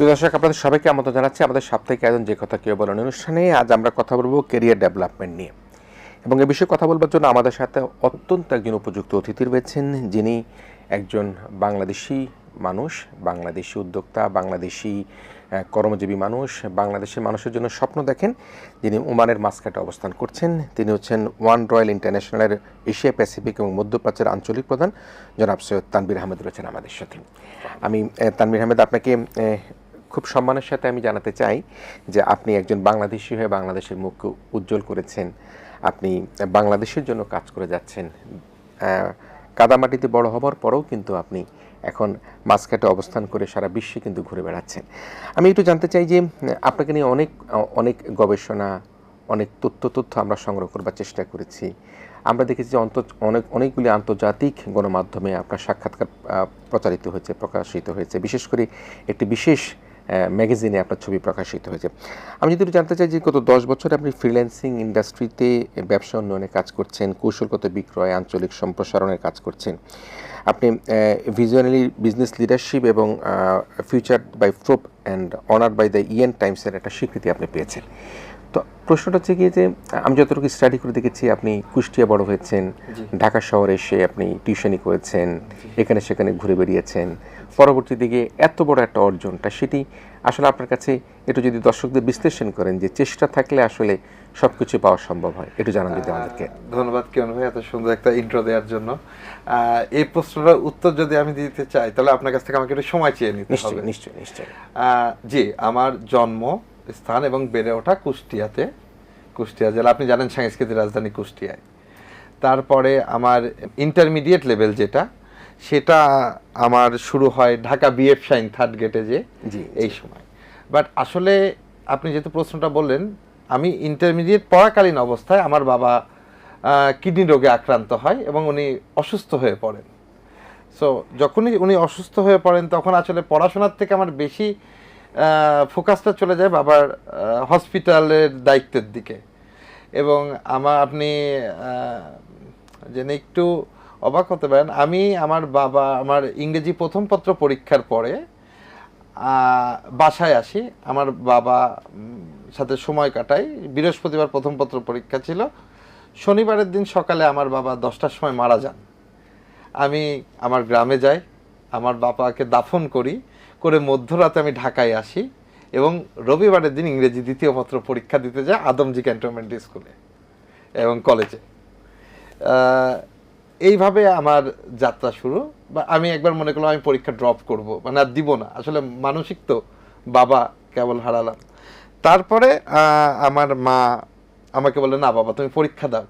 দর্শক, আপনাদের সবাইকে আমন্ত্রণ জানাচ্ছি আমাদের সাপ্তাহিক আয়োজন যে কথা কেউ বলেন অনুষ্ঠানে। আজ আমরা কথা বলব কেরিয়ার ডেভেলপমেন্ট নিয়ে। এবং এ বিষয়ে কথা বলবার জন্য আমাদের সাথে অত্যন্ত একজন উপযুক্ত অতিথি রয়েছেন, যিনি একজন বাংলাদেশি মানুষ, বাংলাদেশি উদ্যোক্তা, বাংলাদেশি কর্মজীবী মানুষ, বাংলাদেশের মানুষের জন্য স্বপ্ন দেখেন, যিনি ওমানের মাস্কাটে অবস্থান করছেন। তিনি হচ্ছেন ওয়ান রয়্যাল ইন্টারন্যাশনালের এশিয়া প্যাসিফিক এবং মধ্যপ্রাচ্যের আঞ্চলিক প্রধান জনাব সৈয়দ তানবির আহমেদ রয়েছেন আমাদের সাথে। আমি তানবির আহমেদ, আপনাকে খুব সম্মানের সাথে আমি জানাতে চাই যে আপনি একজন বাংলাদেশি হয়ে বাংলাদেশের মুখ উজ্জ্বল করেছেন। আপনি বাংলাদেশের জন্য কাজ করে যাচ্ছেন। কাদামাটিতে বড় হবার পরেও কিন্তু আপনি এখন মাঝখাটে অবস্থান করে সারা বিশ্বে কিন্তু ঘুরে বেড়াচ্ছেন। আমি একটু জানতে চাই যে, আপনাকে নিয়ে অনেক অনেক গবেষণা, অনেক তথ্য তথ্য আমরা সংগ্রহ করবার চেষ্টা করেছি। আমরা দেখেছি যে অন্ত অনেক, অনেকগুলি আন্তর্জাতিক গণমাধ্যমে আপনার সাক্ষাৎকার প্রচারিত হয়েছে, প্রকাশিত হয়েছে। বিশেষ করে একটি বিশেষ ম্যাগাজিনে আপনার ছবি প্রকাশিত হয়েছে। আমি যদি জানতে চাই যে গত দশ বছরে আপনি ফ্রিল্যান্সিং ইন্ডাস্ট্রিতে ব্যবসা উন্নয়নে কাজ করছেন, কৌশলগত বিক্রয়, আঞ্চলিক সম্প্রসারণের কাজ করছেন। আপনি ভিজুয়ালি বিজনেস লিডারশিপ এবং ফিউচার বাই ফ্রোপ অ্যান্ড অনার বাই দ্য ইএন টাইমসের একটা স্বীকৃতি আপনি পেয়েছেন। প্রশ্নটা হচ্ছে গিয়ে যে আমি যতটুকু স্টাডি করে দেখেছি আপনি কুষ্টিয়া বড় হয়েছেন ঢাকা শহরে এসে আপনি টিউশনি করেছেন এখানে সেখানে ঘুরে বেরিয়েছেন পরবর্তী দিকে এত বড় একটা অর্জনটা সেটি আসলে আপনার কাছে একটু যদি দর্শকদের বিশ্লেষণ করেন যে চেষ্টা থাকলে আসলে সব কিছু পাওয়া সম্ভব হয় একটু জানান যদি আমাদেরকে। ধন্যবাদ কেমন ভাই এত সুন্দর একটা ইন্ট্রো দেওয়ার জন্য। এই প্রশ্নটার উত্তর যদি আমি দিতে চাই তাহলে আপনার কাছ থেকে আমাকে একটু সময় চেয়ে নিতে হবে। নিশ্চয়ই নিশ্চয়ই। নিশ্চয়ই জি আমার জন্ম স্থান এবং বেড়ে ওঠা কুষ্টিয়াতে কুষ্টিয়া জেলা। আপনি জানেন সাংস্কৃতিক রাজধানী কুষ্টিয়ায়। তারপরে আমার ইন্টারমিডিয়েট লেভেল যেটা সেটা আমার শুরু হয় ঢাকা বিএফ শাইন থার্ড গেটে যে জি, এই সময়। বাট আসলে আপনি যেহেতু প্রশ্নটা বললেন আমি ইন্টারমিডিয়েট পড়াকালীন অবস্থায় আমার বাবা কিডনি রোগে আক্রান্ত হয় এবং উনি অসুস্থ হয়ে পড়েন। সো যখনই উনি অসুস্থ হয়ে পড়েন তখন আসলে পড়াশোনার থেকে আমার বেশি ফোকাসটা চলে যায় বাবার হসপিটালের দায়িত্বের দিকে। এবং আমার আপনি জেনে একটু অবাক হতে পারেন, আমি আমার বাবা, আমার ইংরেজি প্রথম পত্র পরীক্ষার পরে বাসায় আসি। আমার বাবা সাথে সময় কাটাই। বৃহস্পতিবার প্রথম পত্র পরীক্ষা ছিল। শনিবারের দিন সকালে আমার বাবা দশটার সময় মারা যান। আমি আমার গ্রামে যাই। আমার বাবাকে দাফন করি। করে মধ্যরাতে আমি ঢাকায় আসি এবং রবিবারের দিন ইংরেজি দ্বিতীয় পত্র পরীক্ষা দিতে যাই আদমজি ক্যান্টনমেন্ট স্কুলে এবং কলেজে। এইভাবে আমার যাত্রা শুরু। বা আমি একবার মনে করলাম আমি পরীক্ষা ড্রপ করব মানে আর দিব না। আসলে মানসিক তো, বাবা কেবল হারালাম। তারপরে আমার মা আমাকে বলে না বাবা, তুমি পরীক্ষা দাও।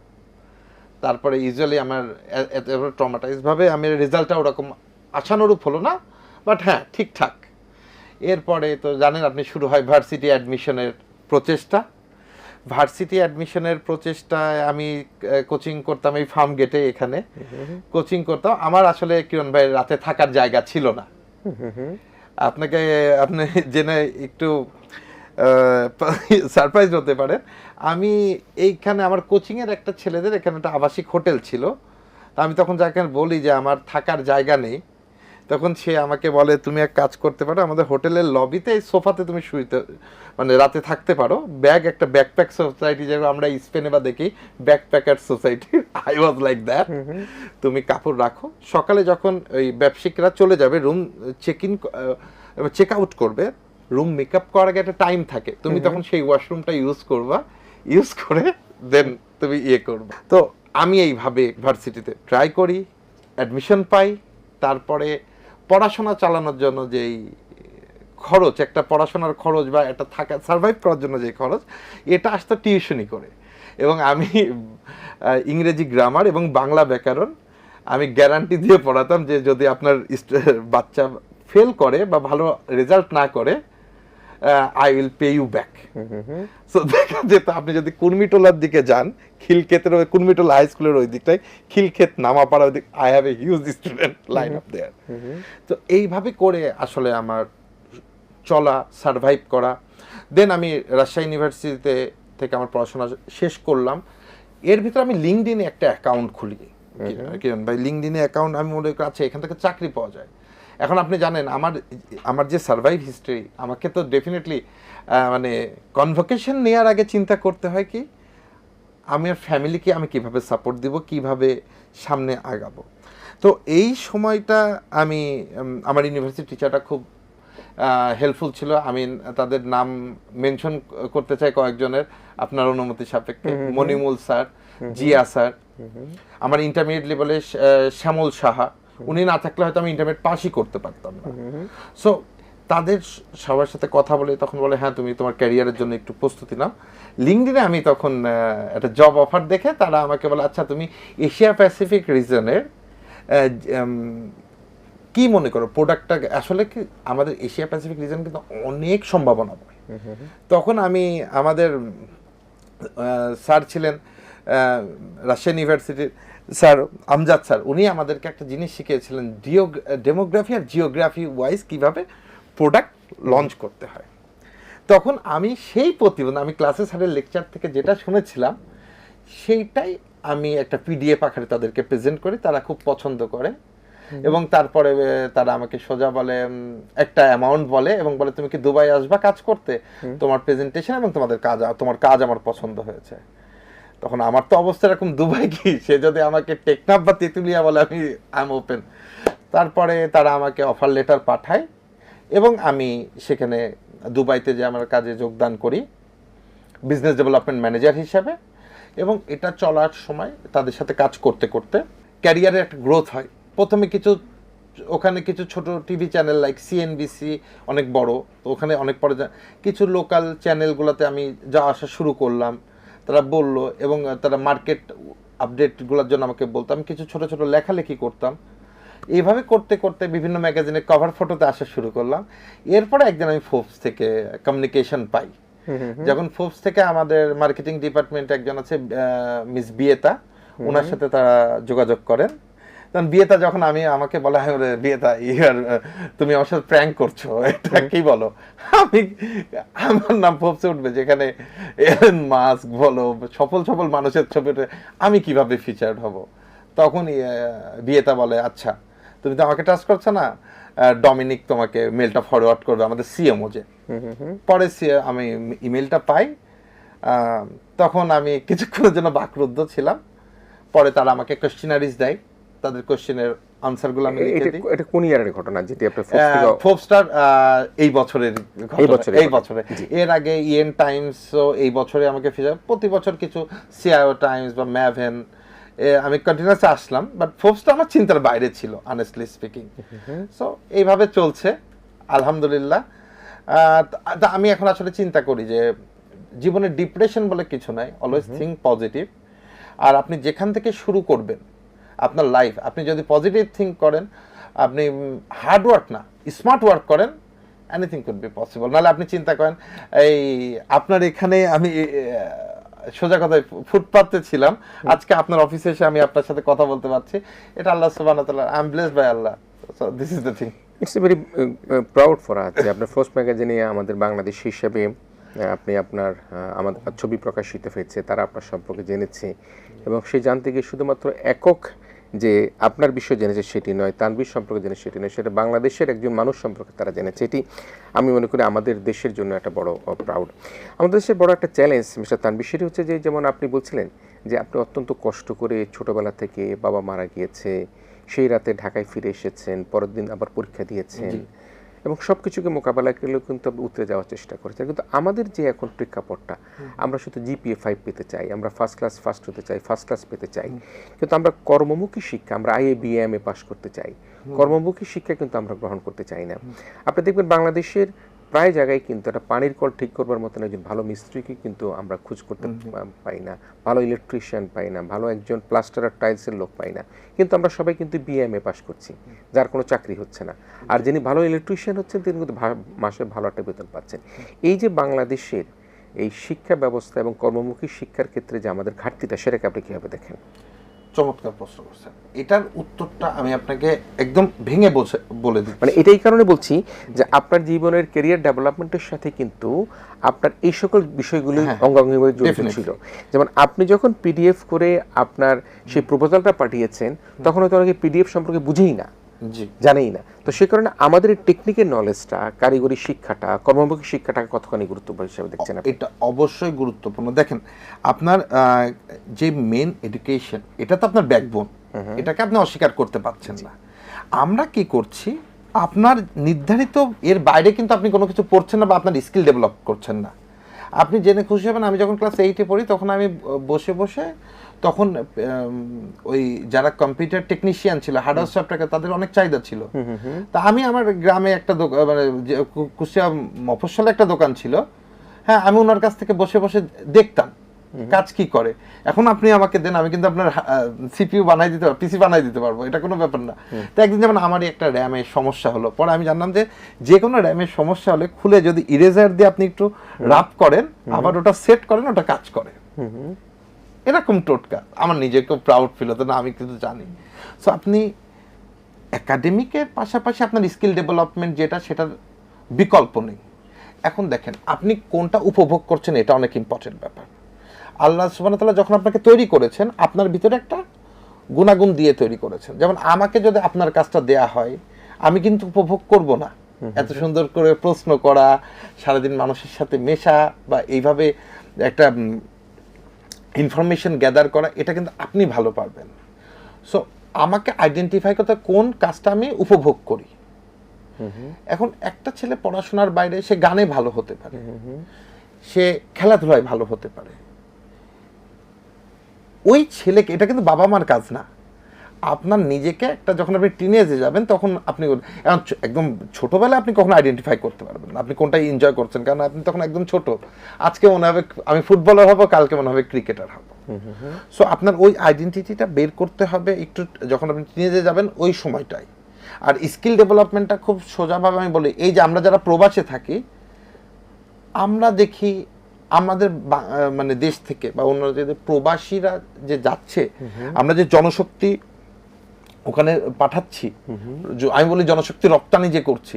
তারপরে ইউজুয়ালি আমার এ- এত ট্রমাটাইজ ভাবে আমি রেজাল্টটা ওরকম আশানুরূপ হলো না। বাট হ্যাঁ ঠিকঠাক এরপরে তো জানেন আপনি শুরু হয় ভার্সিটি অ্যাডমিশনের প্রচেষ্টা। ভার্সিটি অ্যাডমিশনের প্রচেষ্টায় আমি কোচিং করতাম এই ফার্ম গেটে এখানে। কোচিং করতাম। আমার আসলে কিরণ ভাই রাতে থাকার জায়গা ছিল না। আপনাকে, আপনি জেনে একটু সারপ্রাইজ হতে পারেন। আমি এইখানে আমার কোচিংয়ের একটা ছেলেদের এখানে একটা আবাসিক হোটেল ছিল। আমি তখন যাকে বলি যে আমার থাকার জায়গা নেই। তখন সে আমাকে বলে তুমি এক কাজ করতে পারো আমাদের হোটেলের লবিতে এই সোফাতে তুমি শুইতে মানে রাতে থাকতে পারো। ব্যাগ একটা ব্যাকপ্যাক সোসাইটি যেরকম আমরা স্পেনে বা দেখি backpacker society I was like that তুমি কাপড় রাখো। সকালে যখন ওই ব্যবসায়িকরা চলে যাবে room check in check out করবে রুম মেকআপ করার আগে একটা টাইম থাকে। তুমি তখন সেই ওয়াশরুমটা ইউজ করবা। ইউজ করে দেন তুমি ইয়ে করবে। তো আমি এইভাবে ভার্সিটিতে ট্রাই করি অ্যাডমিশন পাই। তারপরে পড়াশোনা চালানোর জন্য যেই খরচ, একটা পড়াশোনার খরচ বা একটা থাকা সার্ভাইভ করার জন্য যে খরচ, এটা আসতো টিউশনই করে। এবং আমি ইংরেজি গ্রামার এবং বাংলা ব্যাকরণ আমি গ্যারান্টি দিয়ে পড়াতাম যে যদি আপনার বাচ্চা ফেল করে বা ভালো রেজাল্ট না করে I will pay you back so দেখা যেত আপনি যদি কুর্মিটোলার দিকে যান খিলক্ষেতের ওই কুর্মিটোলা হাই স্কুলের ওই দিকটায় খিলক্ষেত নামাপাড়া ওই দিক I have a huge student line of there তো এইভাবে করে আসলে আমার চলা সারভাইভ করা। দেন আমি রাজশাহী ইউনিভার্সিটিতে থেকে আমার পড়াশোনা শেষ করলাম। এর ভিতরে আমি লিঙ্কডিনে একটা অ্যাকাউন্ট খুলি। কিরণ ভাই লিঙ্কডিনে অ্যাকাউন্ট আমি মনে করি আচ্ছা এখান থেকে চাকরি পাওয়া যায়। এখন আপনি জানেন আমার আমার যে সার্ভাইভ হিস্ট্রি আমাকে তো ডেফিনেটলি মানে কনভোকেশন নেওয়ার আগে চিন্তা করতে হয় কি আমি আর ফ্যামিলিকে আমি কীভাবে সাপোর্ট দিব কীভাবে সামনে আগাবো। তো এই সময়টা আমি আমার ইউনিভার্সিটি টিচারটা খুব হেল্পফুল ছিল। আমি তাদের নাম মেনশন করতে চাই কয়েকজনের আপনার অনুমতি সাপেক্ষে। মনিমুল স্যার জিয়া স্যার আমার ইন্টারমিডিয়েট লেভেলে শ্যামল সাহা। উনি না থাকলে হয়তো আমি ইন্টারমিডিয়েট পাসই করতে পারতাম না। সো তাদের সবার সাথে কথা বলে তখন বলে হ্যাঁ তুমি তোমার ক্যারিয়ারের জন্য একটু প্রস্তুতি নাও। লিঙ্কডিনে আমি তখন একটা জব অফার দেখে তারা আমাকে বলে আচ্ছা তুমি এশিয়া প্যাসিফিক রিজনের কি মনে করো? প্রোডাক্টটা আসলে কি আমাদের এশিয়া প্যাসিফিক রিজন কিন্তু অনেক সম্ভাবনা পায় তখন আমি আমাদের স্যার ছিলেন রাশিয়ান ইউনিভার্সিটির স্যার আমজাদ স্যার উনি আমাদেরকে একটা জিনিস শিখিয়েছিলেন ডিও ডেমোগ্রাফি আর জিওগ্রাফি ওয়াইজ কীভাবে প্রোডাক্ট লঞ্চ করতে হয়। তখন আমি সেই প্রতিবেদন আমি ক্লাসে স্যারের লেকচার থেকে যেটা শুনেছিলাম সেইটাই আমি একটা পিডিএফ আকারে তাদেরকে প্রেজেন্ট করি তারা খুব পছন্দ করে। এবং তারপরে তারা আমাকে সোজা বলে একটা অ্যামাউন্ট বলে এবং বলে তুমি কি দুবাই আসবা কাজ করতে? তোমার প্রেজেন্টেশন এবং তোমাদের কাজ তোমার কাজ আমার পছন্দ হয়েছে। তখন আমার তো অবস্থা এরকম দুবাই কি? সে যদি আমাকে টেকনাফ বা তেঁতুলিয়া বলে, আমি আই এম ওপেন তারপরে তারা আমাকে অফার লেটার পাঠায় এবং আমি সেখানে দুবাইতে যে আমার কাজে যোগদান করি বিজনেস ডেভেলপমেন্ট ম্যানেজার হিসাবে এবং এটা চলার সময় তাদের সাথে কাজ করতে করতে ক্যারিয়ারে একটা গ্রোথ হয়। প্রথমে কিছু, ওখানে কিছু ছোট টিভি চ্যানেল লাইক সিএনবিসি অনেক বড়, তো ওখানে অনেক পরে কিছু লোকাল চ্যানেলগুলোতে আমি যাওয়া আসা শুরু করলাম। তারা বলল এবং তারা মার্কেট আপডেটগুলোর জন্য আমাকে বলতো। আমি কিছু ছোট ছোট লেখালেখি করতাম। এইভাবে করতে করতে বিভিন্ন ম্যাগাজিনে কভার ফটোতে আসা শুরু করলাম। এরপরে একদিন আমি ফোর্বস থেকে কমিউনিকেশন পাই। যখন ফোর্বস থেকে আমাদের মার্কেটিং ডিপার্টমেন্ট একজন আছে মিস বিয়েতা ওনার সাথে তারা যোগাযোগ করেন। তখন বিয়েতা যখন আমি আমাকে বলা হয় "ওরে বিয়েতা ইয়ার তুমি আমার সাথে প্র্যাঙ্ক করছ এটা কি বলো? আমি আমার নাম ফোর্বসে উঠবে যেখানে এলন মাস্ক বলো সফল সফল মানুষের ছবি আমি কীভাবে ফিচার্ড হব? তখন বিয়েতা বলে আচ্ছা তুমি তো আমাকে টাচ করছ না ডমিনিক তোমাকে মেলটা ফরওয়ার্ড করবে আমাদের সিএমও যে। পরে সে- আমি ইমেলটা পাই তখন আমি কিছুক্ষণের জন্য বাকরুদ্ধ ছিলাম পরে তারা আমাকে কোয়েশ্চিনারিজ দেয়। তাদের কোশ্চেনের আনসারগুলো আমি লিখে দিই। এটা কোন ইয়ারের ঘটনা যেটি আপনার ফোর্স স্টার এই বছরের এই বছরের এই। বছরে। এর আগে ইএন টাইমস এই বছরে আমাকে ফিচার প্রতি বছর কিছু সিআইও টাইমস বা ম্যাভেন আমি কন্টিনিউয়াস আসলাম বাট ফোর্বসটা আমার চিন্তার বাইরে ছিল অনেস্টলি স্পিকিং সো এইভাবে চলছে আলহামদুলিল্লাহ। তা আমি এখন আসলে চিন্তা করি যে জীবনে ডিপ্রেশন বলে কিছু নাই অলওয়েজ থিঙ্ক পজিটিভ আর আপনি যেখান থেকে শুরু করবেন আপনার লাইফ আপনি যদি পজিটিভ থিঙ্ক করেন আপনি হার্ড ওয়ার্ক না স্মার্ট ওয়ার্ক করেন এনিথিং কুড বি পসিবল নাহলে আপনি চিন্তা করেন এই আপনার এখানে আমি সোজা কথায় ফুটপাতে ছিলাম আজকে আপনার অফিসে এসে আমি আপনার সাথে কথা বলতে পারছি। এটা আল্লাহ সুবাহ I am blessed by Allah so this is the thing it's a very proud for আজ যে আপনার ফার্স্ট ম্যাগাজিনে আমাদের বাংলাদেশ হিসেবে আপনি আপনার আমাদের ছবি প্রকাশিত হয়েছে তারা আপনার সম্পর্কে জেনেছে। এবং সে জানতে গিয়ে শুধুমাত্র একক যে আপনার বিষয় জেনেছে সেটি নয় তানবির সম্পর্কে জেনেছে সেটি নয়, সেটা বাংলাদেশের একজন মানুষ সম্পর্কে তারা জেনেছে। এটি আমি মনে করি আমাদের দেশের জন্য একটা বড় প্রাউড আমাদের দেশের বড় একটা চ্যালেঞ্জ মিস্টার তানবির সেটি হচ্ছে যে, যেমন আপনি বলছিলেন যে আপনি অত্যন্ত কষ্ট করে ছোটবেলা থেকে বাবা মারা গিয়েছে, সেই রাতে ঢাকায় ফিরে এসেছেন, পরের দিন আবার পরীক্ষা দিয়েছেন। এবং সব কিছুকে মোকাবেলা করলেও কিন্তু আমরা উতরে যাওয়ার চেষ্টা করেছেন কিন্তু আমাদের যে এখন প্রেক্ষাপটটা আমরা শুধু জিপিএ ফাইভ পেতে চাই আমরা ফার্স্ট ক্লাস ফার্স্ট হতে চাই ফার্স্ট ক্লাস পেতে চাই। কিন্তু আমরা কর্মমুখী শিক্ষা আমরা আইএ বিএম এ পাশ করতে চাই। কর্মমুখী শিক্ষা কিন্তু আমরা গ্রহণ করতে চাই না। আপনি দেখবেন বাংলাদেশের প্রায় জায়গায় কিন্তু একটা পানির কল ঠিক করবার মতন একজন ভালো মিস্ত্রিকে কিন্তু আমরা খোঁজ করতে পাই না। ভালো ইলেকট্রিশিয়ান পাই না ভালো একজন প্লাস্টার আর টাইলসের লোক পাই না। কিন্তু আমরা সবাই কিন্তু বিএমএ পাস করছি যার কোনো চাকরি হচ্ছে না। আর যিনি ভালো ইলেকট্রিশিয়ান হচ্ছেন তিনি কিন্তু মাসে ভালো একটা বেতন পাচ্ছেন। এই যে বাংলাদেশের এই শিক্ষা ব্যবস্থা এবং কর্মমুখী শিক্ষার ক্ষেত্রে যে আমাদের ঘাটতিটা সেটাকে আপনি কীভাবে দেখেন? চমৎকার প্রশ্ন করছেন। এটার উত্তরটা আমি আপনাকে একদম ভেঙে বলে দিই মানে এটাই কারণে বলছি যে আপনার জীবনের ক্যারিয়ার ডেভেলপমেন্টের সাথে কিন্তু আপনার এই সকল বিষয়গুলি হ্যাঁ, অঙ্গাঙ্গিভাবে জড়িত ছিল। যেমন আপনি যখন পিডিএফ করে আপনার সেই প্রপোজালটা পাঠিয়েছেন তখন হয়তো অনেকে পিডিএফ সম্পর্কে বুঝেই না। জানেই না। তো সে কারণে আমাদের এই টেকনিক্যাল নলেজটা কারিগরি শিক্ষাটা কর্মমুখী শিক্ষাটাকে কতখানি গুরুত্বপূর্ণ হিসেবে দেখছেন? এটা অবশ্যই গুরুত্বপূর্ণ। দেখেন আপনার যে মেন এডুকেশন এটা তো আপনার ব্যাকবোন এটাকে আপনি অস্বীকার করতে পারছেন না। আমরা কি করছি? আপনার নির্ধারিত এর বাইরে কিন্তু আপনি কোনো কিছু পড়ছেন না বা আপনার স্কিল ডেভেলপ করছেন না। আপনি জেনে খুশি হবেন আমি যখন ক্লাস এইটে পড়ি তখন আমি বসে বসে তখন ওই যারা কম্পিউটার টেকনিশিয়ান ছিল হার্ডওয়্যার সফটওয়্যার তাদের অনেক চাহিদা ছিল। তা আমি আমার গ্রামে একটা দোকান মানে যে কু- মফস্বলে একটা দোকান ছিল। হ্যাঁ আমি ওনার কাছ থেকে বসে বসে দেখতাম কাজ কি করে। এখন আপনি আমাকে দেন আমি কিন্তু আপনার সিপিইউ বানাই দিতে পারব পিসি বানাই দিতে পারব এটা কোনো ব্যাপার না। তো একদিন যেমন আমারই একটা র্যামের সমস্যা হলো পরে আমি জানলাম যে যে কোনো র্যামের সমস্যা হলে খুলে যদি ইরেজার দিয়ে আপনি একটু রাব করেন আবার ওটা সেট করেন ওটা কাজ করে। এরকম টোটকা। আমার নিজেকেও প্রাউড ফিল হতো না আমি কিন্তু জানি। সো আপনি একাডেমিকের পাশাপাশি আপনার স্কিল ডেভেলপমেন্ট যেটা সেটার বিকল্প নেই। এখন দেখেন আপনি কোনটা উপভোগ করছেন এটা অনেক ইম্পর্টেন্ট ব্যাপার। আল্লাহ ওয়া যখন আপনাকে তৈরি করেছেন আপনার ভিতরে একটা গুণাগুণ দিয়ে তৈরি করেছেন। যেমন আমাকে যদি আপনার কাজটা দেয়া হয় আমি কিন্তু উপভোগ করব না। এত সুন্দর করে প্রশ্ন করা সারাদিন মানুষের সাথে মেশা বা এইভাবে একটা ইনফরমেশন গ্যাদার করা এটা কিন্তু আপনি ভালো পারবেন। সো আমাকে আইডেন্টিফাই করতে কোন কাজটা আমি উপভোগ করি। এখন একটা ছেলে পড়াশোনার বাইরে সে গানে ভালো হতে পারে। সে খেলাধুলায় ভালো হতে পারে। ওই ছেলেকে এটা কিন্তু বাবা মার কাজ না। আপনার নিজেকে একটা যখন আপনি টিনেজে যাবেন তখন আপনি এখন একদম ছোটোবেলায় আপনি কখনো আইডেন্টিফাই করতে পারবেন না। আপনি কোনটা এনজয় করছেন কারণ আপনি তখন একদম ছোট। আজকে মনে হবে আমি ফুটবলার হব কালকে মনে হবে ক্রিকেটার হব। সো আপনার ওই আইডেন্টিটিটা বের করতে হবে একটু যখন আপনি টিনেজে যাবেন ওই সময়টাই আর স্কিল ডেভেলপমেন্টটা খুব সোজাভাবে আমি বলি এই যে আমরা যারা প্রবাসে থাকি আমরা দেখি আমাদের মানে দেশ থেকে বা অন্য যে প্রবাসীরা যে যাচ্ছে আমরা যে জনশক্তি ওখানে পাঠাচ্ছি। আমি বলি জনশক্তি রপ্তানি যে করছি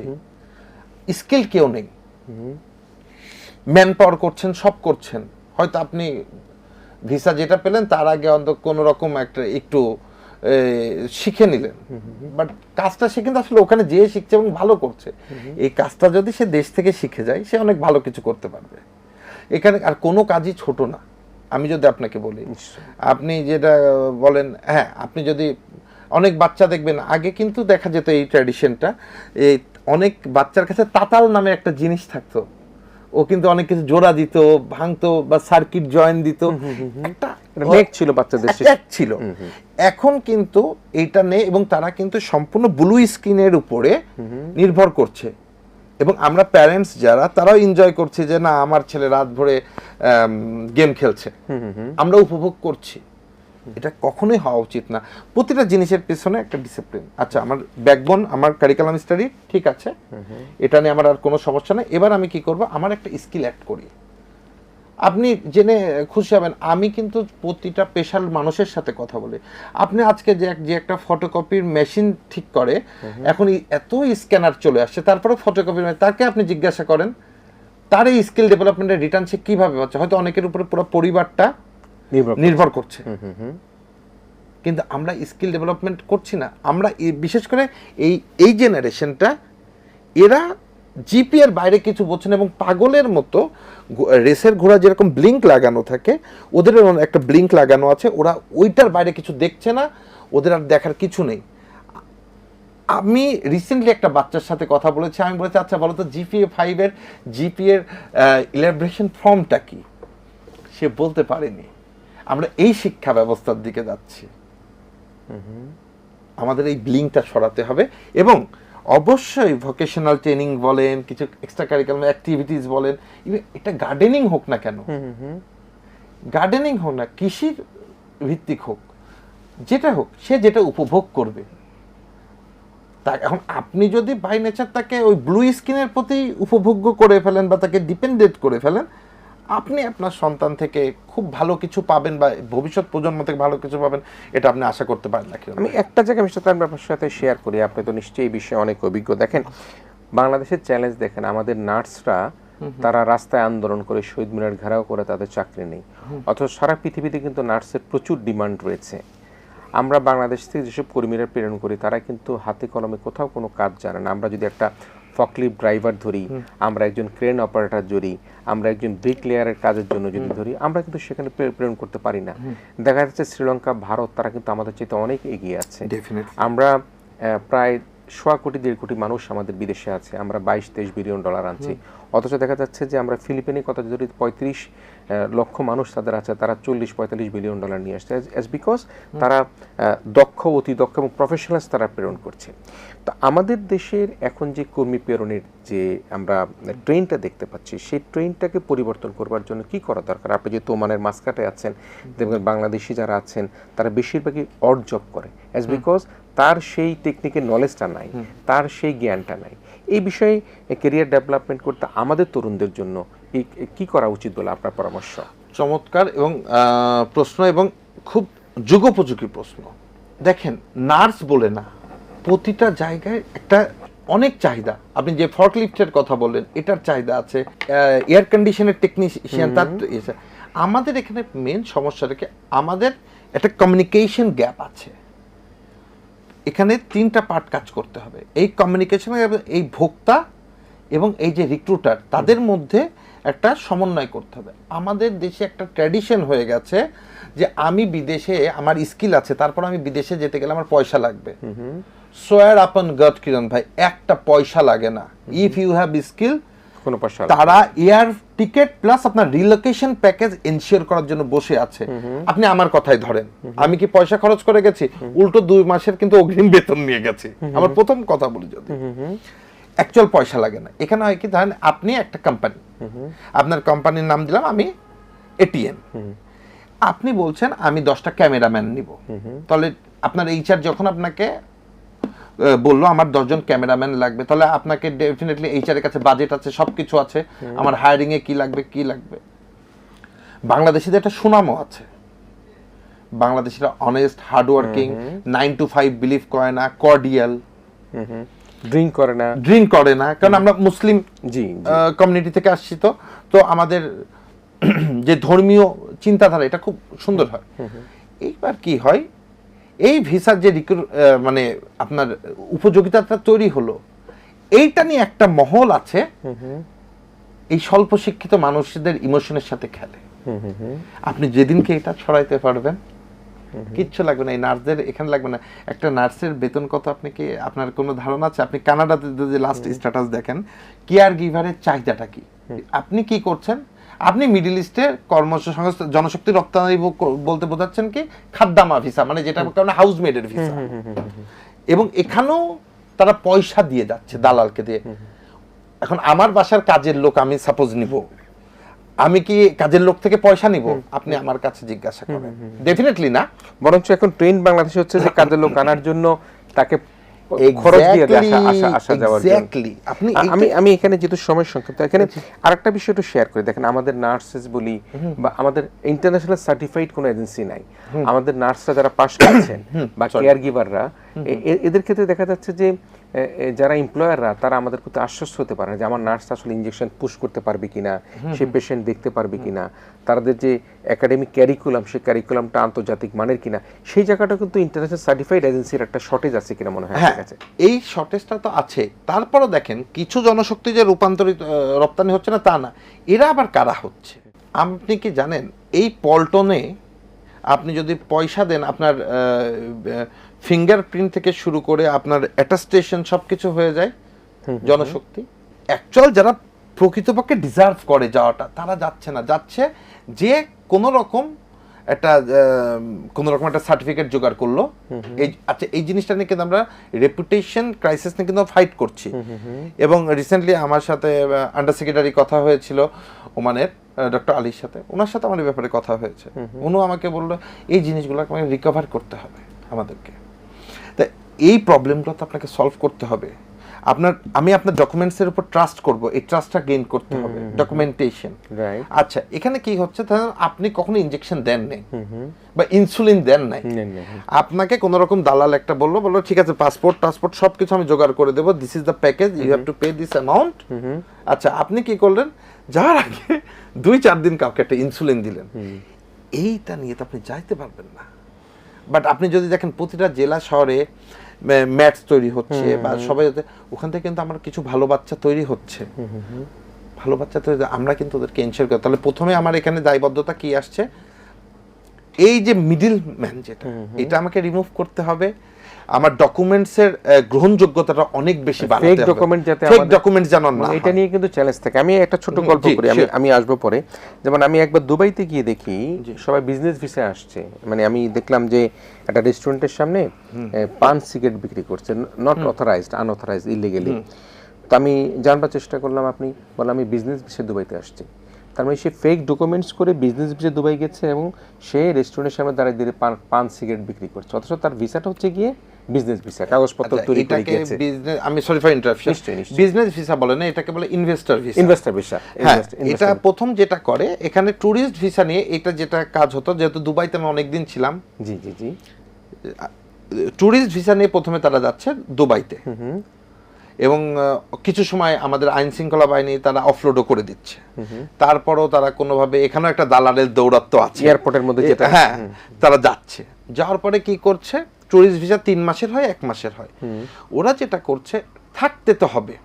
স্কিল কেউ নেই। ম্যান পাওয়ার করছেন সব করছেন। হয়তো আপনি ভিসা যেটা পেলেন তার আগে অন্তত কোনো রকম একটা একটু শিখে নিলেন। বাট কাজটা সে কিন্তু আসলে ওখানে যেয়ে শিখছে এবং ভালো করছে। এই কাজটা যদি সে দেশ থেকে শিখে যায় সে অনেক ভালো কিছু করতে পারবে। এখানে আর কোনো কাজই ছোট না। আমি যদি আপনাকে বলি আপনি যেটা বলেন হ্যাঁ আপনি যদি অনেক বাচ্চা দেখবেন আগে কিন্তু দেখা যেত এই ট্র্যাডিশনটা এই অনেক বাচ্চার কাছে তাতাল নামে একটা জিনিস থাকতো। ও কিন্তু অনেক কিছু জোড়া দিত ভাঙতো বা সার্কিট জয়েন দিত। একটা ছিল বাচ্চাদের ছিল। এখন কিন্তু এটা নেই এবং তারা কিন্তু সম্পূর্ণ ব্লু স্ক্রিনের উপরে নির্ভর করছে। এবং আমরা প্যারেন্টস যারা তারাও এনজয় করছে যে না আমার ছেলে রাত ভরে গেম খেলছে। আমরা উপভোগ করছি। এটা কখনোই হওয়া উচিত না। প্রতিটা জিনিসের পেছনে একটা ডিসিপ্লিন আচ্ছা আমার ব্যাকবোন আমার কারিকুলাম স্টাডি ঠিক আছে? এটা নিয়ে আমার আর কোনো সমস্যা নেই। এবার আমি কি করব? আমার একটা স্কিল অ্যাড করি। আপনি জেনে খুশি হবেন, আমি কিন্তু প্রতিটা পেশার মানুষের সাথে কথা বলি। আপনি আজকে যে যে একটা ফটোকপির মেশিন ঠিক করে, এখন এত স্ক্যানার চলে আসছে তারপরে ফটোকপির তাকে আপনি জিজ্ঞাসা করেন, তার এই স্কিল ডেভেলপমেন্টের রিটার্ন সে কীভাবে পাচ্ছে? হয়তো অনেকের উপরে পুরো পরিবারটা নির্ভর করছে। কিন্তু আমরা স্কিল ডেভেলপমেন্ট করছি না। আমরা বিশেষ করে এই এই জেনারেশনটা এরা জিপিএর বাইরে কিছু বোঝেন এবং পাগলের মতো রেসের ঘোড়া যেরকম ব্লিঙ্ক লাগানো থাকে ওদের একটা ব্লিঙ্ক লাগানো আছে ওরা ওইটার বাইরে কিছু দেখছে না ওদের আর দেখার কিছু নেই। আমি রিসেন্টলি একটা বাচ্চার সাথে কথা বলেছি আমি বলেছি আচ্ছা বলো তো জিপিএ ফাইভের জিপিএর ইলাব্রেশন ফর্মটা কি? সে বলতে পারেনি। আমরা এই শিক্ষা ব্যবস্থার দিকে যাচ্ছি। আমাদের এই ব্লিংটা সরাতে হবে এবং অবশ্যই ভোকেশনাল ট্রেনিং বলেন কিছু এক্সট্রা কারিকুলাম অ্যাক্টিভিটিস বলেন এটা গার্ডেনিং হোক না কেন গার্ডেনিং হোক না কৃষির ভিত্তিক হোক যেটা হোক সে যেটা উপভোগ করবে। তা এখন আপনি যদি বাই নেচার তাকে ওই ব্লু স্কিনের প্রতি উপভোগ্য করে ফেলেন বা তাকে ডিপেন্ডেন্ট করে ফেলেন আপনি আপনার সন্তান থেকে খুব ভালো কিছু পাবেন বা ভবিষ্যৎ প্রজন্ম থেকে ভালো কিছু পাবেন এটা আপনি আশা করতে পারেন না আমি একটা জায়গায় মিস্টার তানভীর আপনার সাথে শেয়ার করি। আপনি তো নিশ্চয়ই এই বিষয়ে অনেক অভিজ্ঞ। দেখেন বাংলাদেশের চ্যালেঞ্জ দেখেন আমাদের নার্সরা তারা রাস্তায় আন্দোলন করে শহীদ মিনার ঘেরাও করে তাদের চাকরি নেই। অথচ সারা পৃথিবীতে কিন্তু নার্সের প্রচুর ডিমান্ড রয়েছে। আমরা বাংলাদেশ থেকে যেসব কর্মীরা প্রেরণ করি তারা কিন্তু হাতে কলমে কোথাও কোনো কাজ জানে না। আমরা যদি একটা ফকলিফ ড্রাইভার ধরি আমরা একজন ক্রেন অপারেটর ধরি আমরা একজন ব্রিক লেয়ারের কাজের জন্য যদি ধরি আমরা কিন্তু সেখানে প্রেরণ করতে পারি না। দেখা যাচ্ছে শ্রীলঙ্কা ভারত তারা কিন্তু আমাদের চাইতে অনেক এগিয়ে আছে। আমরা প্রায় সোয়া কোটি দেড় কোটি মানুষ আমাদের বিদেশে আছে আমরা বাইশ তেইশ বিলিয়ন ডলার আনছি। অথচ দেখা যাচ্ছে যে আমরা ফিলিপিনে কথা যদি পঁয়ত্রিশ লক্ষ মানুষ তাদের আছে তারা চল্লিশ পঁয়তাল্লিশ বিলিয়ন ডলার নিয়ে আসছে। এস বিকজ তারা দক্ষ অতি দক্ষ এবং প্রফেশনালস তারা প্রেরণ করছে। তো আমাদের দেশের এখন যে কর্মী প্রেরণের যে আমরা ট্রেনটা দেখতে পাচ্ছি সেই ট্রেনটাকে পরিবর্তন করবার জন্য কি করা দরকার? আপনি যেহেতু ওমানের মাসকাটে আছেন দেখবেন বাংলাদেশি যারা আছেন তারা বেশিরভাগই অড জব করে। অ্যাজ বিকজ তার সেই টেকনিকের নলেজটা নাই তার সেই জ্ঞানটা নাই। এই বিষয়ে কেরিয়ার ডেভেলপমেন্ট করতে আমাদের তরুণদের জন্য কি করা উচিত বলে আপনার পরামর্শ? চমৎকার এবং প্রশ্ন এবং খুব যুগোপযোগী প্রশ্ন। দেখেন নার্স বলে না প্রতিটা জায়গায় একটা অনেক চাহিদা। আপনি যে ফর্কলিফটের কথা বললেন এটার চাহিদা আছে এয়ার কন্ডিশনের টেকনিশিয়ান তার আমাদের এখানে মেন সমস্যাটা কি আমাদের একটা কমিউনিকেশন গ্যাপ আছে। এখানে তিনটা পার্ট কাজ করতে হবে। এই কমিউনিকেশন এই ভোক্তা এবং এই যে রিক্রুটার তাদের মধ্যে একটা সমন্বয় করতে হবে। আমাদের দেশে একটা ট্র্যাডিশন হয়ে গেছে যে আমি বিদেশে আমার স্কিল আছে তারপর আমি বিদেশে যেতে গেলে আমার পয়সা লাগবে। সোয়ার আপন গট কিরণ ভাই একটা পয়সা লাগে না। ইফ ইউ হ্যাভ স্কিল কোনো পয়সা তারা এয়ার টিকেট প্লাস আপনার রিলোকেশন প্যাকেজ এনশিওর করার জন্য বসে আছে। আপনি আমার কথাই ধরেন। আমি কি পয়সা খরচ করে গেছি? উল্টো দুই মাসের কিন্তু অগ্রিম বেতন নিয়ে গেছি। আমার প্রথম কথা বলি যদি। অ্যাকচুয়াল পয়সা লাগে না। এখানে হয় কি ধরেন আপনি একটা কোম্পানি আপনার কোম্পানির নাম দিলাম আমি এটিএম আপনি বলছেন আমি দশটা ক্যামেরাম্যান নিব। তাহলে আপনার এইচআর যখন আপনাকে বলল আমার দশজন ক্যামেরাম্যান লাগবে। তাহলে আপনাকে ডেফিনেটলি এইচআর এর কাছে বাজেট আছে সবকিছু আছে। আমার হায়ারিং এ কি লাগবে কি লাগবে? বাংলাদেশিদের একটা সুনামও আছে। বাংলাদেশিরা honest hardworking nine to five believe করে না কর্ডিয়াল ড্রিঙ্ক করে না। ড্রিঙ্ক করে না কারণ আমরা মুসলিম জি। কমিউনিটি থেকে আসছি তো। তো আমাদের যে ধর্মীয় চিন্তাধারা এটা খুব সুন্দর হয়। এইবার কি হয়? এই ভিসার যে মানে আপনার উপযোগিতাটা তৈরি হলো এইটা নিয়ে একটা মহল আছে। এই স্বল্প শিক্ষিত মানুষদের ইমোশনের সাথে খেলে। আপনি যেদিনকে এটা ছড়াইতে পারবেন কিচ্ছু লাগবে না এই নার্সদের এখানে লাগবে না। একটা নার্সের বেতন কত আপনি কি আপনার কোনো ধারণা আছে? আপনি কানাডাতে যদি লাস্ট স্ট্যাটাস দেখেন কেয়ার গিভারের চাহিদাটা কি? আপনি কি করছেন? আপনি মিডিল ইস্টের কর্মসংস্থান জনশক্তি রপ্তানি বলতে বোঝাচ্ছেন কি? খাদ্দামা ভিসা মানে যেটা কারণে হাউসমেডের ভিসা এবং এখানেও তারা পয়সা দিয়ে যাচ্ছে দালালকে দিয়ে। এখন আমার বাসার কাজের লোক আমি সাপোজ নিব। আমি কি কাজের লোক থেকে পয়সা নিব? আপনি আমার কাছে জিজ্ঞাসা করেন। ডেফিনেটলি না। বরঞ্চ এখন ট্রেন বাংলাদেশে হচ্ছে যে কাজের লোক আনার জন্য তাকে খরচ দিয়ে আসা- যাওয়ার আপনি আমি আমি এখানে যেহেতু সময় সংক্ষিপ্ত এখানে আরেকটা বিষয় একটু শেয়ার করি। দেখেন আমাদের নার্সেস বলি বা আমাদের ইন্টারন্যাশনাল সার্টিফাইড কোনো এজেন্সি নাই। আমাদের নার্সরা যারা পাশ করেছেন বা কেয়ার গিভাররা এদের ক্ষেত্রে দেখা যাচ্ছে যে যারা এমপ্লয়াররা তারা আমাদের প্রতি আশ্বস্ত হতে পারে না যে আমার নার্স আসলে ইনজেকশন পুশ করতে পারবে কিনা সে পেশেন্ট দেখতে পারবে কিনা তাদের যে একাডেমিক ক্যারিকুলাম সেই ক্যারিকুলামটা আন্তর্জাতিক মানের কিনা সেই জায়গাটা কিন্তু ইন্টারন্যাশনাল সার্টিফাইড এজেন্সির একটা শর্টেজ আছে কিনা মনে হয় হ্যাঁ এই শর্টেজটা তো আছে। তারপরও দেখেন কিছু জনশক্তি যে রূপান্তরিত রপ্তানি হচ্ছে না তা না এরা আবার কারা হচ্ছে? আপনি কি জানেন এই পল্টনে আপনি যদি পয়সা দেন আপনার ফিঙ্গারপ্রিন্ট থেকে শুরু করে আপনার অ্যাটাস্টেশন সব কিছু হয়ে যায় জনশক্তি। অ্যাকচুয়াল যারা প্রকৃতপক্ষে ডিজার্ভ করে যাওয়াটা তারা যাচ্ছে না। যাচ্ছে যে কোনো রকম একটা কোন রকম একটা সার্টিফিকেট জোগাড় করল। এই আচ্ছা এই জিনিসটা নিয়ে কিন্তু আমরা রেপুটেশন ক্রাইসিস নিয়ে কিন্তু ফাইট করছি। এবং রিসেন্টলি আমার সাথে আন্ডার সেক্রেটারি কথা হয়েছিল ওমানের ডক্টর আলীর সাথে। ওনার সাথে আমার এই ব্যাপারে কথা হয়েছে। উনি আমাকে বলল এই জিনিসগুলো আমাকে রিকভার করতে হবে আমাদেরকে। তা এই প্রবলেমগুলো তো আপনাকে সলভ করতে হবে। আপনার আমি আপনার ডকুমেন্টসের উপর ট্রাস্ট করব এই ট্রাস্টটা গেইন করতে হবে ডকুমেন্টেশন রাইট আচ্ছা এখানে কি হচ্ছে? ধরেন আপনি কখনো ইনজেকশন দেন নাই। বা ইনসুলিন দেন নাই। আপনাকে কোন রকম দালাল একটা বলল বলল ঠিক আছে পাসপোর্ট টাসপোর্ট সবকিছু আমি জোগাড় করে দেবো। This is the package you have to pay this amount আচ্ছা আপনি কি করলেন? যাওয়ার আগে দুই চার দিন কাউকে একটা ইনসুলিন দিলেন। এইটা নিয়ে তো আপনি যাইতে পারবেন না। বাট আপনি যদি দেখেন প্রতিটা জেলা শহরে ম্যাটস তৈরি হচ্ছে বা সবাই যাতে- ওখান থেকে কিন্তু আমার কিছু ভালো বাচ্চা তৈরি হচ্ছে। ভালো বাচ্চা তৈরি আমরা কিন্তু ওদেরকে এনশিওর করি। তাহলে প্রথমে আমার এখানে দায়বদ্ধতা কি আসছে? এই যে মিডিল ম্যান যেটা এটা আমাকে রিমুভ করতে হবে। আমার ডকুমেন্টসের গ্রহণযোগ্যতাটা অনেক বেশি বাড়াতে হবে। ডকুমেন্ট যাতে ফেক ডকুমেন্ট যেন না মানে এটা নিয়ে কিন্তু চ্যালেঞ্জ থাকে। আমি একটা ছোট গল্প করি। আমি আমি আসব পরে। যেমন আমি একবার দুবাইতে গিয়ে দেখি সবাই বিজনেস ভিসা আসছে। মানে আমি দেখলাম যে একটা রেস্টুরেন্টের সামনে পান সিগারেট বিক্রি করছে। নট অথরাইজড আনঅথরাইজড ইলিগেলি তো আমি জানবার চেষ্টা করলাম আপনি বললাম আমি বিজনেস ভিসা দুবাইতে আসছি। তার মানে সে ফেক ডকুমেন্টস করে বিজনেস ভিসা দুবাই গেছে এবং সে রেস্টুরেন্টের সামনে দাঁড়িয়ে দাঁড়িয়ে পান পান সিগারেট বিক্রি করছে। অথচ তার ভিসাটা হচ্ছে গিয়ে বিজনেস ভিসা কাগজপত্র তৈরি করে এটাকে গিয়েছে বিজনেস আমি sorry for interruption. Business visa বলে না এটাকে বলে ইনভেস্টর ভিসা ইনভেস্টার ভিসা হ্যাঁ এটা প্রথম যেটা করে এখানে ট্যুরিস্ট ভিসা নিয়ে এটা যেটা কাজ হতো যেহেতু দুবাইতে আমি অনেকদিন ছিলাম জি জি জি। ট্যুরিস্ট ভিসা নিয়ে প্রথমে তারা যাচ্ছে দুবাইতে। এবং কিছু সময় আমাদের আইন শৃঙ্খলা বাহিনী তারা অফলোডও করে দিচ্ছে। তারপরও তারা কোনোভাবে এখানেও একটা দালালের দৌরাত্ম আছে। এয়ারপোর্টের মধ্যে যেটা হ্যাঁ তারা যাচ্ছে। যাওয়ার পরে কি করছে ট্যুরিস্ট ভিসা তিন মাসের হয় এক মাসের হয়। ওরা যেটা করছে থাকতে তো হবে।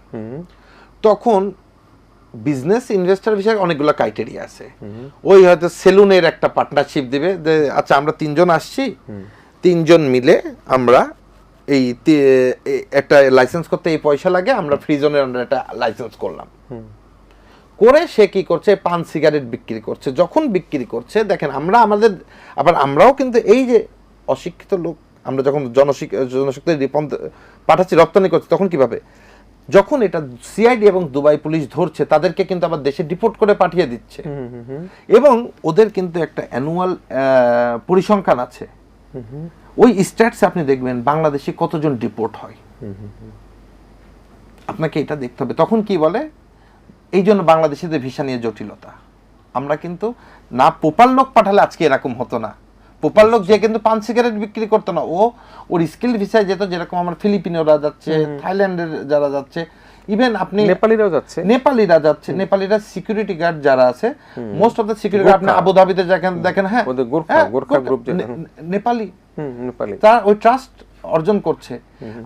তখন বিজনেস ইনভেস্টার ভিসার অনেকগুলো ক্রাইটেরিয়া আছে। ওই হয়তো সেলুনের একটা পার্টনারশিপ দিবে যে আচ্ছা আমরা তিনজন আসছি তিনজন মিলে আমরা এই একটা লাইসেন্স করতে এই পয়সা লাগে আমরা ফ্রি জোনের আন্ডার একটা লাইসেন্স করলাম। করে সে কি করছে? পান সিগারেট বিক্রি করছে। যখন বিক্রি করছে দেখেন আমরা আমাদের আবার আমরাও কিন্তু এই যে অশিক্ষিত লোক আমরা যখন জনশিক জনশক্তি পাঠাচ্ছি রপ্তানি করছি তখন কীভাবে? যখন এটা সিআইডি এবং দুবাই পুলিশ ধরছে তাদেরকে কিন্তু আবার দেশে ডিপোর্ট করে পাঠিয়ে দিচ্ছে। এবং ওদের কিন্তু একটা অ্যানুয়াল পরিসংখ্যান আছে। ওই স্ট্যাটস আপনি দেখবেন বাংলাদেশে কতজন ডিপোর্ট হয়। আপনাকে এটা দেখতে হবে। তখন কি বলে? এই জন্য বাংলাদেশিদের ভিসা নিয়ে জটিলতা। আমরা কিন্তু না পোপাল লোক পাঠালে আজকে এরকম হতো না। পোপাল লোক যে কিন্তু পান সিগারেট বিক্রি করতো না ও ওর স্কিল ভিসায় যেত যেরকম আমার ফিলিপিনোরা যাচ্ছে থাইল্যান্ডের যারা যাচ্ছে ইভেন আপনি নেপালিরাও যাচ্ছে। নেপালিরা যাচ্ছে নেপালিরা সিকিউরিটি গার্ড যারা আছে মোস্ট অফ দ্য সিকিউরিটি আপনি আবুধাবিতে দেখেন দেখেন হ্যাঁ। গোর্খা, হ্যাঁ, গ্রুপ। নেপালি। তারা ওই ট্রাস্ট অর্জন করছে।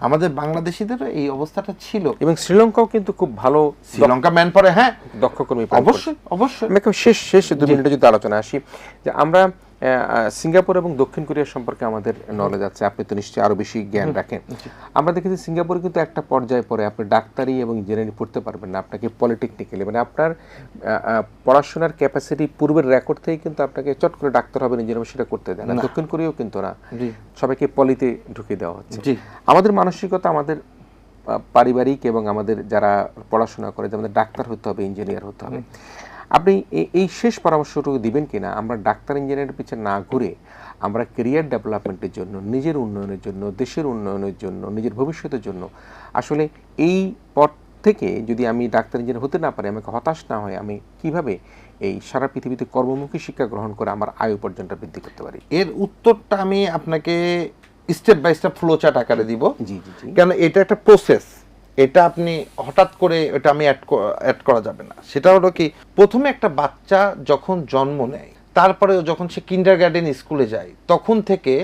আমাদের বাংলাদেশিদেরও এই অবস্থাটা ছিল। এবং শ্রীলঙ্কাও কিন্তু খুব ভালো শ্রীলঙ্কা ম্যান পরে হ্যাঁ। দক্ষ কর্মী অবশ্যই অবশ্যই। শেষ শেষ দু মিনিটে যদি আলোচনা আসি যে আমরা সিঙ্গাপুর এবং দক্ষিণ কোরিয়া সম্পর্কে আমাদের নলেজ আছে। আপনি তো নিশ্চয়ই আরও বেশি জ্ঞান রাখেন। আমরা দেখেছি সিঙ্গাপুরে কিন্তু একটা পর্যায়ে পরে আপনি ডাক্তারি এবং ইঞ্জিনিয়ারিং পড়তে পারবেন না। আপনাকে পলিটেকনিক্যালি মানে আপনার পড়াশোনার ক্যাপাসিটি পূর্বের রেকর্ড থেকে কিন্তু আপনাকে চট করে ডাক্তার হবে ইঞ্জিনিয়ার সেটা করতে দেয় না। দক্ষিণ কোরিয়াও কিন্তু না। সবাইকে পলিতে ঢুকিয়ে দেওয়া হচ্ছে। আমাদের মানসিকতা আমাদের পারিবারিক এবং আমাদের যারা পড়াশোনা করে যে আমাদের ডাক্তার হতে হবে ইঞ্জিনিয়ার হতে হবে। আপনি এই শেষ পরামর্শটুকু দিবেন কিনা? আমরা ডাক্তার ইঞ্জিনিয়ারের পিছনে না ঘুরে আমরা কেরিয়ার ডেভেলপমেন্টের জন্য নিজের উন্নয়নের জন্য দেশের উন্নয়নের জন্য নিজের ভবিষ্যতের জন্য আসলে এই পথ থেকে যদি আমি ডাক্তার ইঞ্জিনিয়ার হতে না পারি আমাকে হতাশ না হয় আমি কীভাবে এই সারা পৃথিবীতে কর্মমুখী শিক্ষা গ্রহণ করে আমার আয় উপার্জনটা বৃদ্ধি করতে পারি? এর উত্তরটা আমি আপনাকে step by step flow chart আকারে দিব। জি জি জি। কেন এটা একটা প্রসেস এটা আপনি হঠাৎ করে এটা আমি অ্যাড অ্যাড করা যাবে না। সেটা হলো কি প্রথমে একটা বাচ্চা যখন জন্ম নেয় তারপরে যখন সে কিন্ডার গার্ডেন স্কুলে যায় তখন থেকে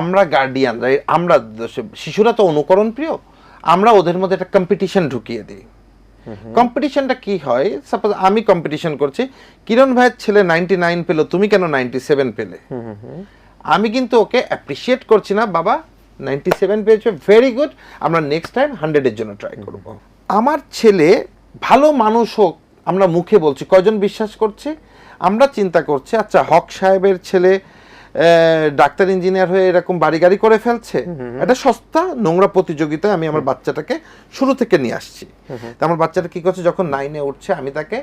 আমরা গার্ডিয়ানরা আমরা শিশুরা তো অনুকরণ প্রিয় আমরা ওদের মধ্যে একটা কম্পিটিশন ঢুকিয়ে দিই। কম্পিটিশনটা কি হয় সাপোজ আমি কম্পিটিশন করছি কিরণ ভাইয়ের ছেলে নাইনটি নাইন পেল তুমি কেন নাইনটি সেভেন পেলে আমি কিন্তু ওকে অ্যাপ্রিসিয়েট করছি না বাবা নাইনটি সেভেন পেয়েছে ভেরি গুড আমরা নেক্সট টাইম হান্ড্রেডের জন্য ট্রাই করব। আমার ছেলে ভালো মানুষ হোক আমরা মুখে বলছি কজন বিশ্বাস করছি? আমরা চিন্তা করছি আচ্ছা হক সাহেবের ছেলে ডাক্তার ইঞ্জিনিয়ার হয়ে এরকম বাড়ি গাড়ি করে ফেলছে এটা সস্তা নোংরা প্রতিযোগিতায় আমি আমার বাচ্চাটাকে শুরু থেকে নিয়ে আসছি। তা আমার বাচ্চাটা কি করছে যখন নাইনে উঠছে আমি তাকে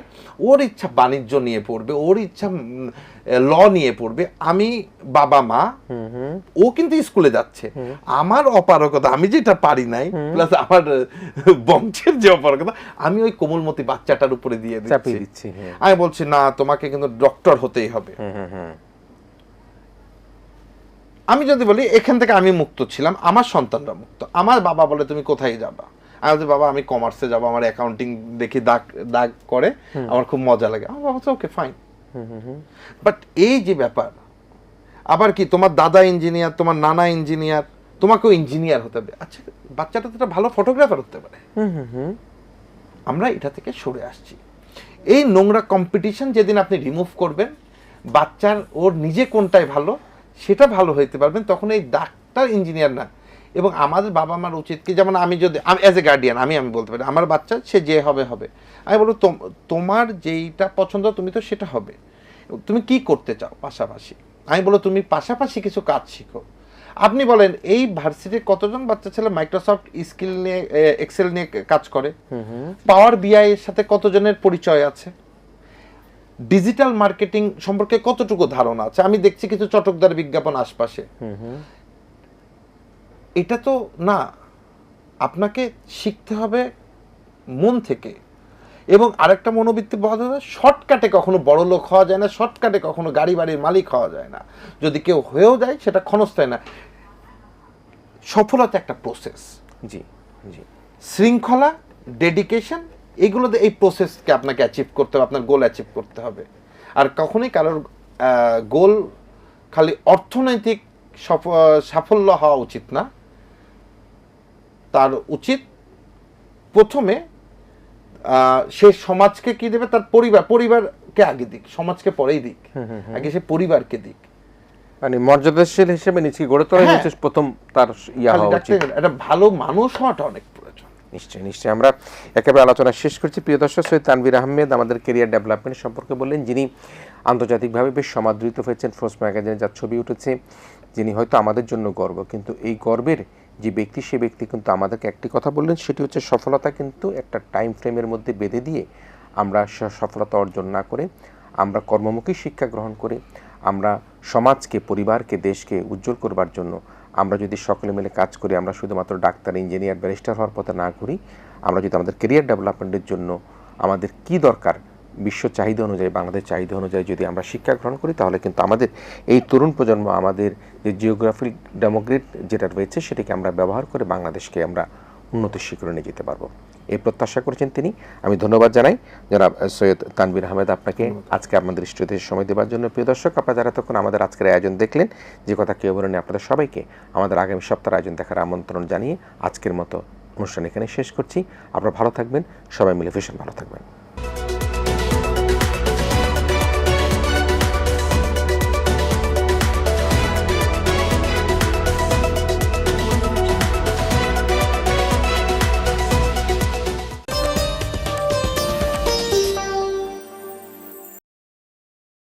ওর ইচ্ছা বাণিজ্য নিয়ে পড়বে ওর ইচ্ছা ল নিয়ে পড়বে আমি বাবা মা ও কিন্তু স্কুলে যাচ্ছে। আমার অপারগতা আমি যেটা পারি নাই প্লাস আমার বংশের যে অপারগতা আমি ওই কোমলমতি বাচ্চাটার উপরে দিয়ে দিচ্ছি। হ্যাঁ। আমি বলছি না তোমাকে কিন্তু ডক্টর হতেই হবে। আমি যদি বলি এখান থেকে আমি মুক্ত ছিলাম আমার সন্তানরা মুক্ত। আমার বাবা বলে তুমি কোথায় যাবা? আমি বলছি, বাবা আমি কমার্সে যাব আমার অ্যাকাউন্টিং দেখি দাগ দাগ করে আমার খুব মজা লাগে। আমার বাবা ওকে ফাইন বাট এই যে ব্যাপার আবার কি তোমার দাদা ইঞ্জিনিয়ার তোমার নানা ইঞ্জিনিয়ার তোমাকেও ইঞ্জিনিয়ার হতে হবে। আচ্ছা বাচ্চাটা তো একটা ভালো ফটোগ্রাফার হতে পারে। হুম হুম হুম। আমরা এটা থেকে সরে আসছি। এই নোংরা কম্পিটিশন যেদিন আপনি রিমুভ করবেন বাচ্চার ওর নিজে কোনটায় ভালো সেটা ভালো হইতে পারবেন তখন এই ডাক্তার ইঞ্জিনিয়ার না। এবং আমাদের বাবা মার উচিত কি যেমন আমি যদি আমি অ্যাজ এ গার্ডিয়ান আমি আমি বলতে পারি আমার বাচ্চা সে যে হবে হবে। আমি বলব তোম- তোমার যেইটা পছন্দ তুমি তো সেটা হবে। তুমি কি করতে চাও? পাশাপাশি। আমি বলো তুমি পাশাপাশি কিছু কাজ শিখো। আপনি বলেন এই ভার্সিটির কতজন বাচ্চা ছেলে মাইক্রোসফট স্কিল নিয়ে এক্সেল নিয়ে কাজ করে? পাওয়ার বিআই এর সাথে কতজনের পরিচয় আছে? ডিজিটাল মার্কেটিং সম্পর্কে কতটুকু ধারণা আছে? আমি দেখছি কিছু চটকদার বিজ্ঞাপন আশপাশে। এটা তো না আপনাকে শিখতে হবে মন থেকে। এবং আরেকটা মনোবৃত্তি বলা হবে শর্টকাটে কখনো বড় লোক হওয়া যায় না শর্টকাটে কখনো গাড়ি বাড়ির মালিক হওয়া যায় না। যদি কেউ হয়েও যায় সেটা ক্ষণস্থায় না। সফলতা একটা প্রসেস জি জি। শৃঙ্খলা ডেডিকেশন এগুলোতে এই প্রসেসকে আপনাকে অ্যাচিভ করতে হবে আপনার গোল অ্যাচিভ করতে হবে। আর কখনোই কারোর গোল খালি অর্থনৈতিক সাফল্য হওয়া উচিত না। তার উচিত প্রথমে সে সমাজকে কি দেবে? তার পরিবার পরিবারকে আগে দিক সমাজকে পরেই দিক। আগে সে পরিবারকে দিক। মানে মর্যাদাশীল হিসেবে নিজেকে গড়ে তোলা হ্যাঁ। প্রথম তার ইয়া হওয়া উচিত। একটা ভালো মানুষ হওয়াটা অনেক প্রয়োজন নিশ্চয়ই নিশ্চয়ই। আমরা একেবারে আলোচনা শেষ করছি। প্রিয় দর্শক, সৈয়দ তানভীর আহমেদ আমাদের কেরিয়ার ডেভেলপমেন্ট সম্পর্কে বললেন, যিনি আন্তর্জাতিকভাবে বেশ সমাদৃত হয়েছেন। ফোর্স ম্যাগাজিনে যার ছবি উঠেছে, যিনি হয়তো আমাদের জন্য গর্ব, কিন্তু এই গর্বের যে ব্যক্তি, সে ব্যক্তি কিন্তু আমাদেরকে একটি কথা বললেন, সেটি হচ্ছে সফলতা কিন্তু একটা টাইম ফ্রেমের মধ্যে বেঁধে দিয়ে আমরা সফলতা অর্জন না করে, আমরা কর্মমুখী শিক্ষা গ্রহণ করে, আমরা সমাজকে, পরিবারকে, দেশকে উজ্জ্বল করবার জন্য আমরা যদি সকলে মিলে কাজ করি, আমরা শুধুমাত্র ডাক্তার, ইঞ্জিনিয়ার, ব্যারিস্টার হওয়ার পথে না ঘুরি, আমরা যদি আমাদের কেরিয়ার ডেভেলপমেন্টের জন্য আমাদের কি দরকার, বিশ্ব চাহিদা অনুযায়ী, বাংলাদেশ চাহিদা অনুযায়ী যদি আমরা শিক্ষা গ্রহণ করি, তাহলে কিন্তু আমাদের এই তরুণ প্রজন্ম, আমাদের যে জিওগ্রাফিক ডেমোগ্রেট যেটা রয়েছে, সেটাকে আমরা ব্যবহার করে বাংলাদেশকে আমরা উন্নত শিখরে নিয়ে যেতে পারব। এই প্রত্যাশা করেছেন তিনি। আমি ধন্যবাদ জানাই। যারা সৈয়দ তানবির আহমেদ আপনাকে আজকে আপনাদের স্টুডিওতে সময় দেওয়ার জন্য। প্রিয় দর্শক আপনারা যারা তখন আমাদের আজকের আয়োজন দেখলেন যে কথা কেউ বলেনি আপনাদের সবাইকে আমাদের আগামী সপ্তাহের আয়োজন দেখার আমন্ত্রণ জানিয়ে আজকের মতো অনুষ্ঠান এখানে শেষ করছি। আপনারা ভালো থাকবেন সবাই মিলে ভীষণ ভালো থাকবেন।